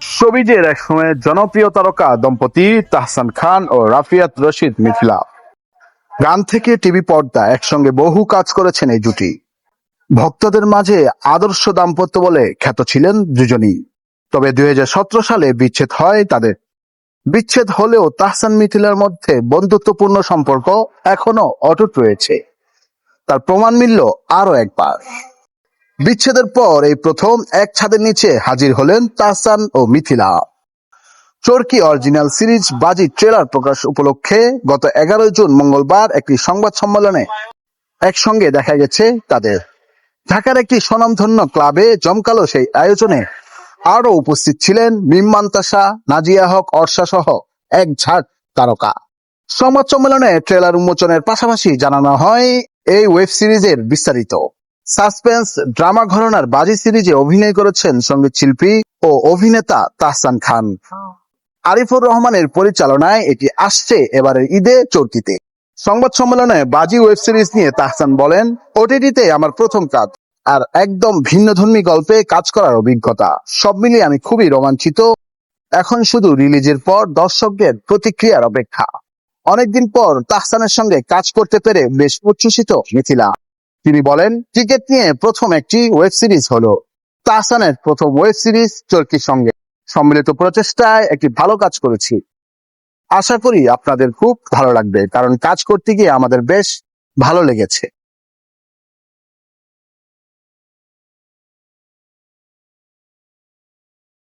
সবিজের এক সময় জনপ্রিয় তারকা, দম্পতি তাহসান খান ও রাফিয়াত রশিদ মিথিলা। গান থেকে টিভি পর্দা একসঙ্গে বহু কাজ করেছেন এই জুটি। ভক্তদের মাঝে আদর্শ দাম্পত্য বলে খ্যাত ছিলেন দুজনই। তবে দুই হাজার সতেরো সালে বিচ্ছেদ হয় তাদের। বিচ্ছেদ হলেও তাহসান মিথিলার মধ্যে বন্ধুত্বপূর্ণ সম্পর্ক এখনও অটুট রয়েছে। তার প্রমাণ মিলল আরও একবার। বিচ্ছেদের পর এই প্রথম এক ছাদের নিচে হাজির হলেন তাহসান ও Mithila. Chorki original series Baaji trailer প্রকাশ উপলক্ষে গত এগারো জুন মঙ্গলবার একটি সংবাদ সম্মেলনে একসঙ্গে দেখা গেছে তাদের। ঢাকার একটি স্বনামধন্য ক্লাবে জমকালো সেই আয়োজনে আরও উপস্থিত ছিলেন মিম্মান্তাসা নাজিয়া হক, অর্ষা সহ এক ঝাঁক তারকা। সংবাদ সম্মেলনে ট্রেলার উন্মোচনের পাশাপাশি জানানো হয় এই ওয়েব সিরিজের বিস্তারিত। সাসপেন্স, ড্রামা ঘরানার বাজি সিরিজে অভিনয় করেছেন সংগীত শিল্পী ও অভিনেতা তাহসান খান। আরিফুর রহমানের পরিচালনায় এটি আসছে এবারের ঈদে চরকিতে। সংবাদ সম্মেলনে বাজি ওয়েব সিরিজ নিয়ে তাহসান বলেন, ওটিটিতে আমার প্রথম কাজ আর একদম ভিন্নধর্মী গল্পে কাজ করার অভিজ্ঞতা। সব মিলিয়ে আমি খুবই রোমাঞ্চিত। এখন শুধু রিলিজের পর দর্শকদের প্রতিক্রিয়ার অপেক্ষা। অনেকদিন পর তাহসানের সঙ্গে কাজ করতে পেরে বেশ উচ্ছ্বসিত মিথিলা তিনি বলেন, ক্রিকেট নিয়ে প্রথম একটি ওয়েব সিরিজ হলো তাহসানের প্রথম ওয়েব সিরিজ চরকির সঙ্গে। সম্মিলিত প্রচেষ্টায় একটি ভালো কাজ করেছি। আশা করি আপনাদের খুব ভালো লাগবে, কারণ কাজ করতে গিয়ে আমাদের বেশ ভালো লেগেছে।